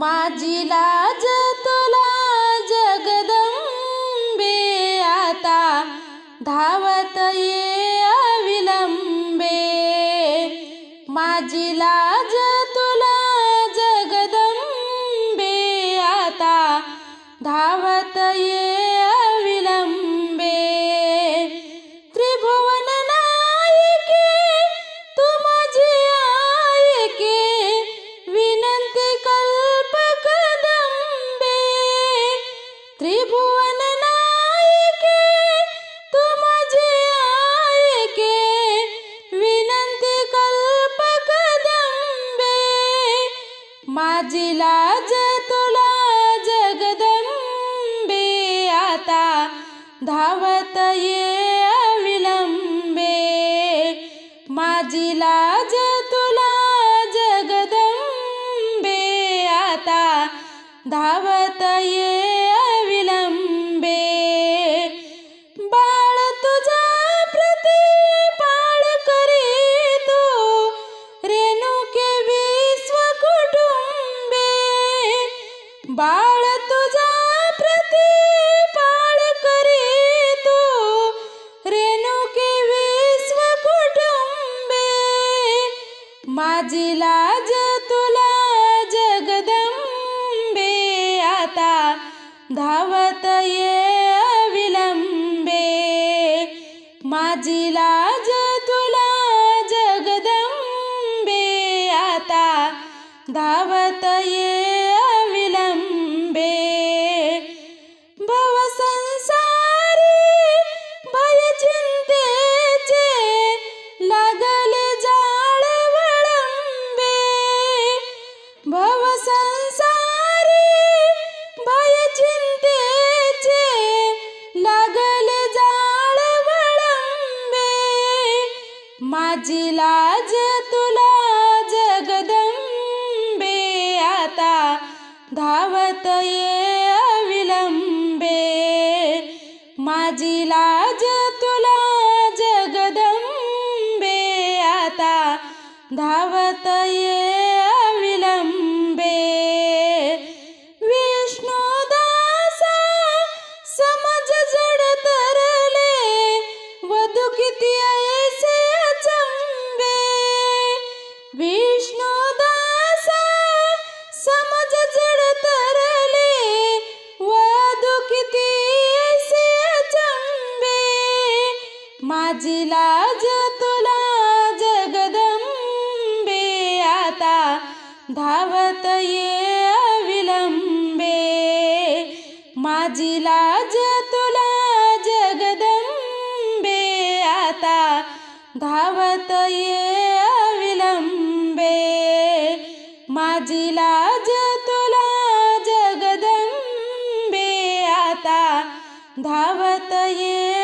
माझी लाज तुला जगदंबे आता धावत ये अविलंबे. माझी लाज तुला जगदंबे आता धावत ये माझी लाज तुला जगदंबे आता धावत ये विलंबे माझी लाज तुला जगदंबे आता धावत ये बाळ तुझा प्रती पाळ करी तू रेणुके विश्व कुटुंबे. माझी लाज तुला जगदंबे. आता धावत ये विलंबे माझी लाज तुला जगदंबे. आता धावत ये माझी लाज तुला जगदंबे आता धावत ये अविलंबे. माझी लाज तुला जगदंबे आता धावत ये माझी लाज तुला जगदंबे. आता धावत ये विलंबे माझी लाज तुला जगदंबे. आता धावत ये विलंबे माझी लाज तुला जगदंबे. आता धावत ये